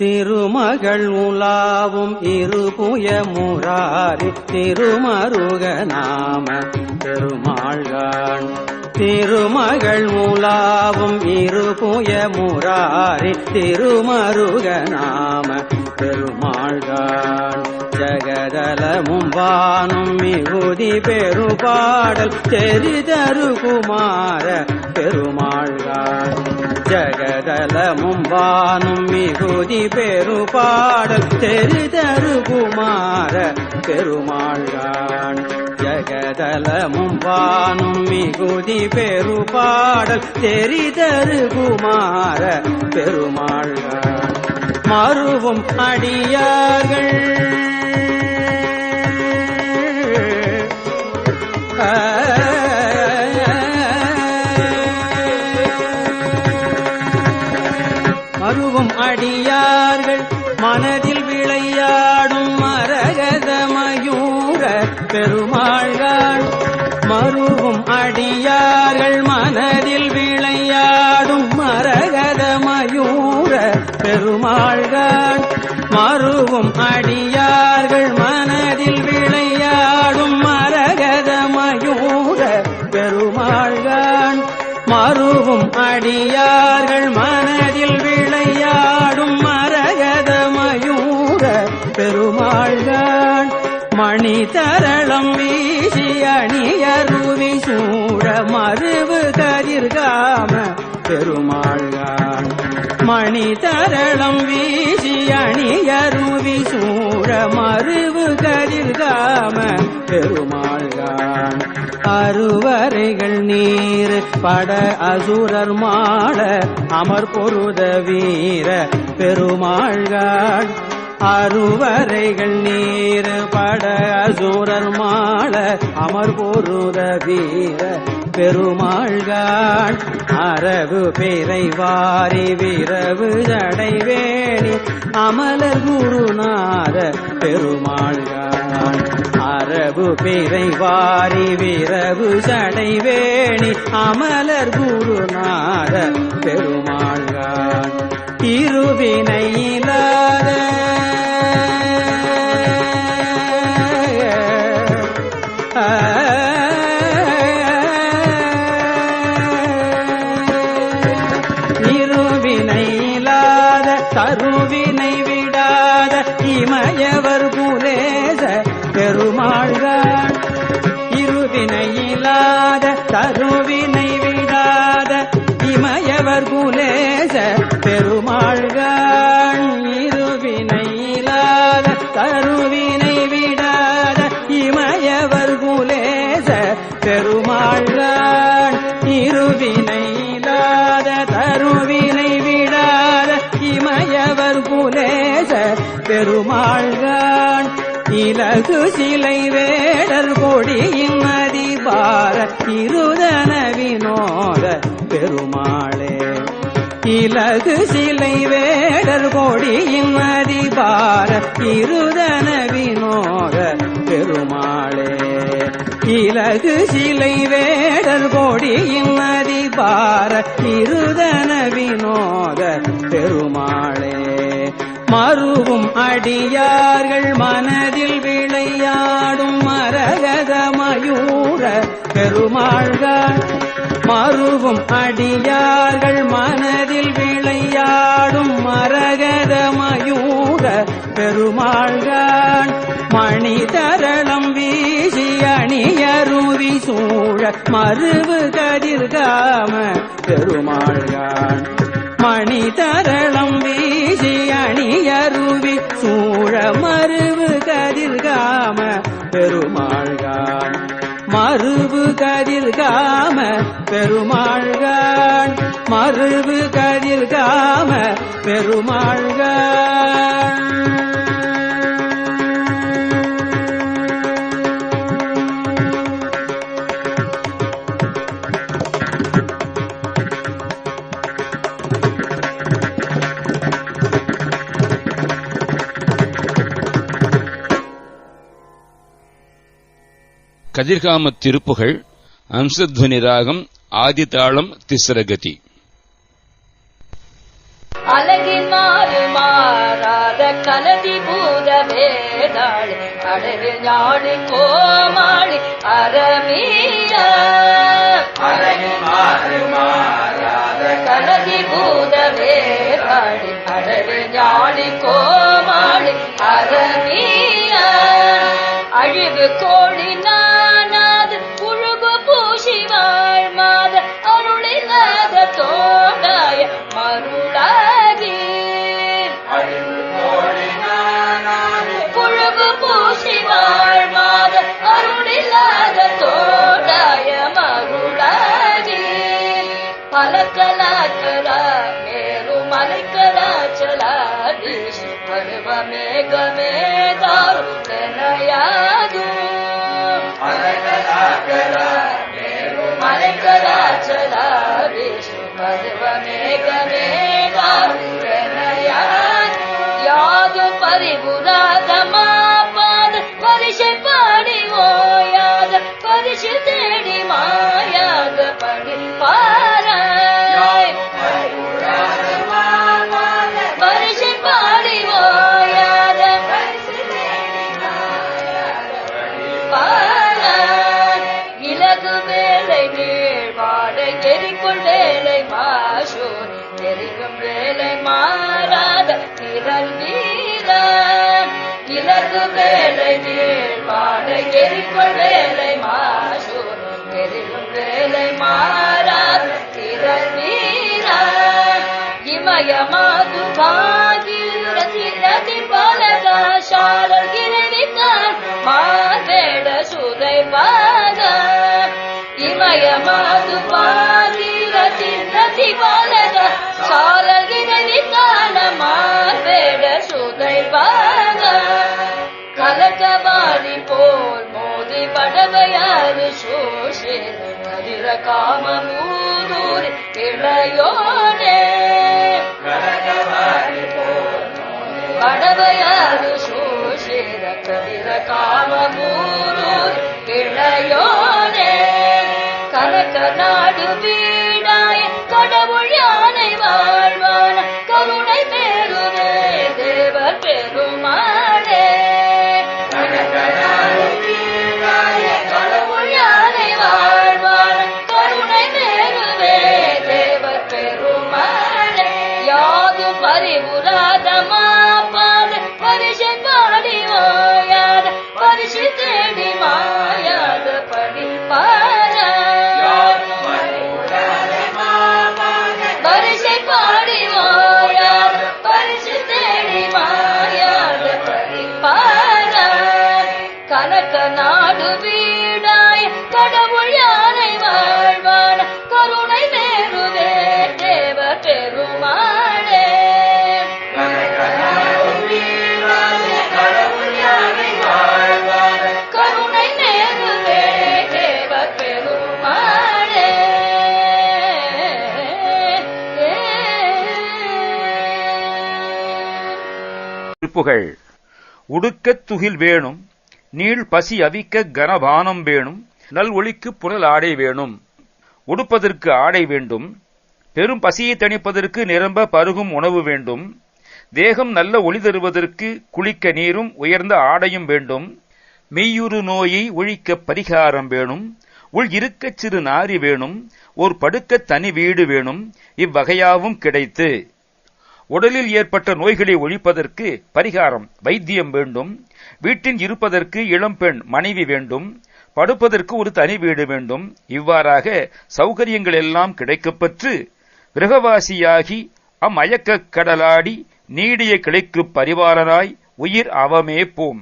திருமகள் உலாவும் இருபுய முராரி திருமருக நாம பெருமாள்கான் திருமகள் உலாவும் இருபுய முராரி திருமருக நாம பெருமாள்கான் ஜகதலமும் வானும் மிகுதி பெருபாடல் தெரிதரு குமார பெருமாள் ஜகதலமும் வானும் மிகுதி பெருபாடல் தெரிதரு தருகுமார பெருமாள்கான் ஜகதலமும் வானும் மிகுதி பெருபாடல் தெரி தருகுமார பெருமாள்கான் மறுவும் அடியார்கள். அடியார்கள் மனதில் விளையாடும் மரகத மயூர பெருமாள்கள். மறுவும் அடியார்கள் மனதில் விளையாடும் மரகத மயூர பெருமாள்கள். மறுவும் அடியார்கள் மனதில் விளையாடும் மரகத மயூர பெருமாள்கள். மறுவும் அடியார்கள் மனதில் மறுவு கதிர்காம பெருமாள்கள் மணி தரளம் வீசி அணியருவி சூழ மறுவு கதிர்காம பெருமாள்கான் அறுவரைகள் நீர் பட அசுரர் மாட அமர் பொருத வீர பெருமாள்கான் அருவரைகள் நீர் பட அசூரர் மாள அமர் பொருத வீர பெருமாள்கான். அரவு பேரை வாரி விரவு ஜடைவேணி அமலர் குருநாத பெருமாள்கான். அரவு பேரை வாரி விரவு ஜடைவேணி அமலர் குருநாத பெருமாள்கான். இருவினை இல்லாத இருவினை தருவினை விடாத இமயவர் புலேச பெருமாள்கள் இருவினை இல்லாத தருவினை விடாத இமயவர் புலேச பெருமாள்கள் இருவினை இல்லாத பெருமாள்கள் இலகு சிலை வேடல் கொடியின் அதிபார இருதன வினோத பெருமாளே. இலகு சிலை வேடல் கொடியின் அதிபார இருதன வினோத பெருமாளே. இலகு சிலை வேடல் கொடியின் அதிபார இருதன வினோத பெருமாளே. மறுவும் அடியார்கள் மனதில் விளையாடும் மரகதமயூர பெருமாள்கள். மறுவும் அடியார்கள் மனதில் விளையாடும் மரகதமயூர பெருமாள்கள். மணி தரளம் வீசி அணியருவி சூழ மறுவு கதிர்காம பெருமாள்கள். மணி தரளம் வீசி அணியருவி சூழ மறுவு கதிர்காம பெருமாள்கான். மறுவு கதிர்காம பெருமாள்கான். மறுவு கதிர்காம பெருமாள்கான். கதிர்காமத் திருப்புகள் அம்சத்வனி ராகம் ஆதிதாளம் திஸ்ரகதி அழகின் மாறு மாற கலதி பூத வேதாளி கோமாளி அரமிய கலதி பூத வேதாளி அடவில் ஞாழி கோமாளி அரமிய அழிவு கோழி कला कला मेरो मन कला चला विश्व पर्व में गमे नया दू मन कला कला मेरो मन कला चला विश्व पर्व में गमे नया याद परिबुरा दमा இலகு வேலை நீள் வாட வேலை மாசூர் எரிக்கும் வேலை மாறாத திரள் வீரன் இமயமாது பாகிரதி ரதி பலக சாரல் கிரவிக்கான் மாவேட சுதை பாக இமயமாது பாகிரதி ரதி பலக சாரல் படவையாறு சோஷே கதிர காம மூதூரி இளையோனே. படவையாறு சோஷேர கதிர காம மூதூரி இளையோனே. கனக நாடு வீடாய திருப்புகள் உடுக்கத் துகில் வேணும். நீள் பசி அவிக்க கனபானம் வேணும். நல் ஒளிக்கு புனல் ஆடை வேணும். உடுப்பதற்கு ஆடை வேண்டும். பெரும் பசியை தணிப்பதற்கு நிரம்ப பருகும் உணவு வேண்டும். தேகம் நல்ல ஒளி தருவதற்கு குளிக்க நீரும் உயர்ந்த ஆடையும் வேண்டும். மெய்யுறு நோயை ஒழிக்க பரிகாரம் வேணும். உள் இருக்கச் சிறு நாரி வேணும். ஒரு படுக்க தனி வீடு வேணும். இவ்வகையாவும் கிடைத்து. உடலில் ஏற்பட்ட நோய்களை ஒழிப்பதற்கு பரிகாரம் வைத்தியம் வேண்டும் வீட்டில் இருப்பதற்கு இளம்பெண் மனைவி வேண்டும் படுப்பதற்கு ஒரு தனி வீடு வேண்டும். இவ்வாறாக சௌகரியங்கள் எல்லாம் கிடைக்கப்பெற்று கிரகவாசியாகி அம்மயக்கக் கடலாடி நீடிய கிளைக்கு பரிவாரனாய் உயிர் அவமே போம்.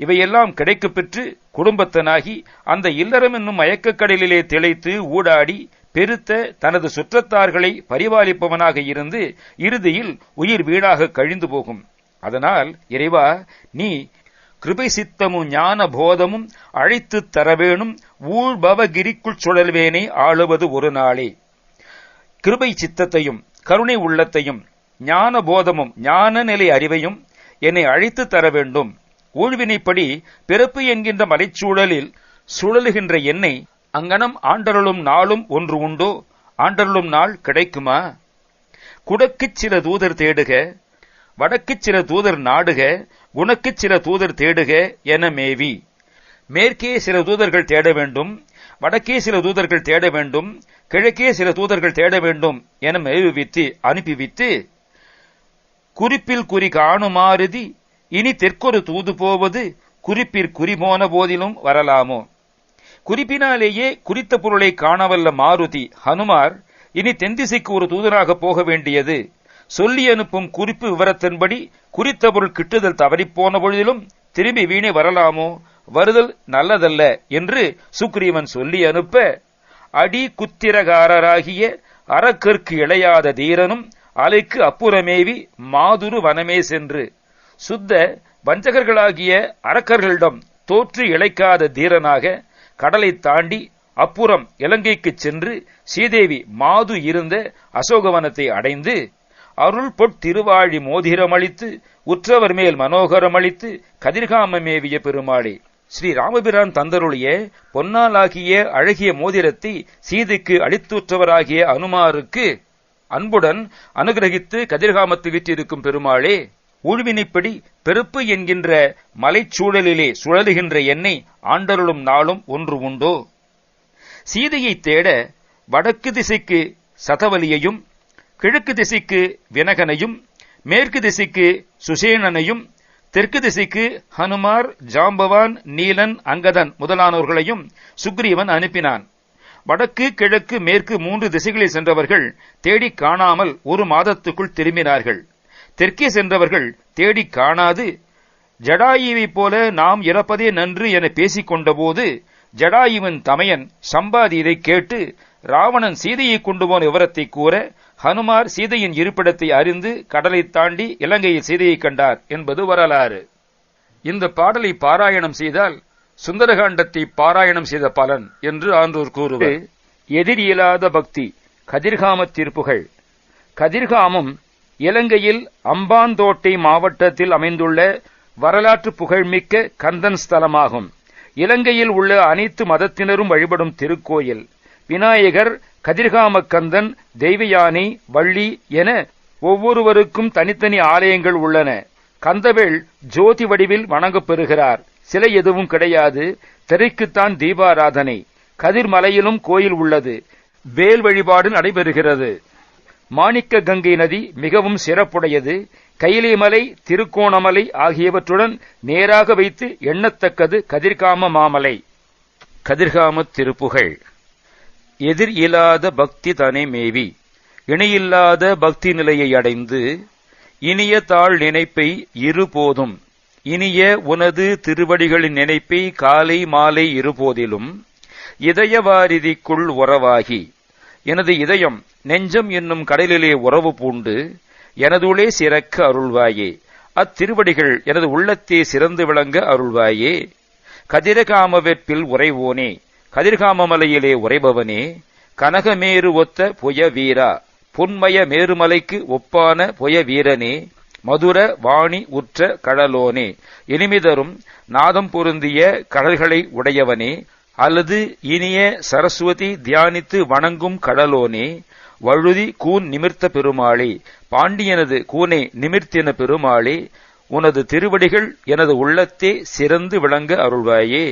இவையெல்லாம் கிடைக்கப்பெற்று குடும்பத்தனாகி அந்த இல்லறம் என்னும் மயக்கக் கடலிலே திளைத்து ஊடாடி பெருத்த தனது சுற்றத்தார்களை பரிபாலிப்பவனாக இருந்து இறுதியில் உயிர் வீடாக கழிந்து போகும். அதனால் இறைவா நீ கிருபை சித்தமும் ஞான போதமும் அழைத்துத் தரவேணும் ஊழ்பவகிரிக்குள் சுழல்வேனை ஆளுவது ஒரு நாளே. கிருபை சித்தத்தையும் கருணை உள்ளத்தையும் ஞான போதமும் ஞான நிலை அறிவையும் என்னை அழைத்து தர வேண்டும் ஊழ்வினைப்படி பிறப்பு என்கின்ற மலைச்சூழலில் சுழலுகின்ற என்னை அங்கனம் ஆண்டருளும் நாளும் ஒன்று உண்டோ. ஆண்டருளும் நாள் கிடைக்குமா? குடக்குச் சில தூதர் தேடுக வடக்குச் சில தூதர் நாடுக உனக்குச் சில தூதர் தேடுக என மேவி. மேற்கே சில தூதர்கள் தேட வேண்டும் வடக்கே சில தூதர்கள் தேட வேண்டும் கிழக்கே சில தூதர்கள் தேட வேண்டும் என மேவுவித்து அனுப்பிவித்து குறிப்பில் குறி காணுமாறுதி இனி தெற்கொரு தூது போவது குறிப்பிற் குறி போன போதிலும் வரலாமோ? குறிப்பினாலேயே குறித்த பொருளை காணவல்ல மாருதி. ஹனுமார் இனி தென்திசைக்கு ஒரு தூதராக போக வேண்டியது. சொல்லி அனுப்பும் குறிப்பு விவரத்தின்படி குறித்த பொருள் கிட்டுதல் தவறிப்போன பொழுதிலும் திரும்பி வீணே வரலாமோ? வருதல் நல்லதல்ல என்று சுக்ரீவன் சொல்லி அனுப்ப அடி குத்திரகாரராகிய அறக்கற்கு இளையாத தீரனும் அலைக்கு அப்புறமேவி மாதுரு வனமே சென்று சுத்த வஞ்சகர்களாகிய அரக்கர்களிடம் தோற்று இழைக்காத தீரனாக கடலை தாண்டி அப்புறம் இலங்கைக்கு சென்று ஸ்ரீதேவி மாது இருந்த அசோகவனத்தை அடைந்து அருள் பொற் திருவாழி மோதிரமளித்து உற்றவர் மேல் மனோகரமளித்து கதிர்காமமேவிய பெருமாளே. ஸ்ரீ ராமபிரான் தந்தருளிய பொன்னாலாகிய அழகிய மோதிரத்தை சீதைக்கு அளித்துற்றவராகிய அனுமாருக்கு அன்புடன் அனுகிரகித்து கதிர்காமத்து வீற்றிருக்கும் பெருமாளே. ஊழ்வினைப்படி பெருப்பு என்கின்ற மலைச்சூழலிலே சுழலுகின்ற என்னை ஆண்டருளும் நாளும் ஒன்று உண்டோ? சீதையை தேட வடக்கு திசைக்கு சதவலியையும் கிழக்கு திசைக்கு வினகனையும் மேற்கு திசைக்கு சுசேனனையும் தெற்கு திசைக்கு ஹனுமார் ஜாம்பவான் நீலன் அங்கதன் முதலானோர்களையும் சுக்ரீவன் அனுப்பினான். வடக்கு கிழக்கு மேற்கு மூன்று திசைகளில் சென்றவர்கள் தேடிக் காணாமல் ஒரு மாதத்துக்குள் திரும்பினார்கள். தெற்கே சென்றவர்கள் தேடி காணாது. ஜடாயுவைப் போல நாம் இறப்பதே நன்று என பேசிக் கொண்டபோது ஜடாயுவின் தமையன் சம்பாதி இதை கேட்டு ராவணன் சீதையை கொண்டு போன விவரத்தை கூற ஹனுமார் சீதையின் இருப்பிடத்தை அறிந்து கடலை தாண்டி இலங்கையில் சீதையை கண்டார் என்பது வரலாறு. இந்த பாடலை பாராயணம் செய்தால் சுந்தரகாண்டத்தை பாராயணம் செய்த பலன் என்று ஆன்றோர் கூறுவர். எதிர் இயலாத பக்தி கதிர்காம தீர்ப்புகள் கதிர்காமம் இலங்கையில் அம்பாந்தோட்டை மாவட்டத்தில் அமைந்துள்ள வரலாற்று புகழ்மிக்க கந்தன் ஸ்தலமாகும். இலங்கையில் உள்ள அனைத்து மதத்தினரும் வழிபடும் திருக்கோயில். விநாயகர் கதிர்காமக்கந்தன் தெய்வயானை வள்ளி என ஒவ்வொருவருக்கும் தனித்தனி ஆலயங்கள் உள்ளன. கந்தவேள் ஜோதி வடிவில் வணங்கப்பெறுகிறார் சிலை எதுவும் கிடையாது. திரைக்குத்தான் தீபாராதனை. கதிர்மலையிலும் கோயில் உள்ளது. வேல் வழிபாடு நடைபெறுகிறது. மாணிக்க கங்கை நதி மிகவும் சிறப்புடையது. கைலிமலை திருக்கோணமலை ஆகியவற்றுடன் நேராக வைத்து எண்ணத்தக்கது கதிர்காம மாமலை. கதிர்காம திருப்புகழ். எதிர் இல்லாத பக்தி தனை மேவி. இணையில்லாத பக்தி நிலையை அடைந்து இனிய தாழ் நினைப்பை இருபோதும் இனிய உனது திருவடிகளின் நினைப்பை காலை மாலை இருபோதிலும் இதயவாரிதிக்குள் உறவாகி. எனது இதயம் நெஞ்சம் என்னும் கடலிலே உறவு பூண்டு எனதுளே சிறக்க அருள்வாயே. அத்திருவடிகள் எனது உள்ளத்தே சிறந்து விளங்க அருள்வாயே. கதிரகாம வெற்பில் உறைவோனே கதிர்காமமலையிலே உறைபவனே. கனகமேரு ஒத்த புய வீரா புன்மய மேருமலைக்கு ஒப்பான புய வீரனே மதுர வாணி உற்ற கடலோனே இனிமிதரும் நாதம் பொருந்திய கடல்களை உடையவனே. அல்லது இனிய சரஸ்வதி தியானித்து வணங்கும் கடலோனே வழுதி கூன் நிமிர்த்த பெருமாளே பாண்டியனது கூனை நிமிர்த்தின பெருமாளே உனது திருவடிகள் எனது உள்ளத்தே சிறந்து விளங்க அருள்வாயே.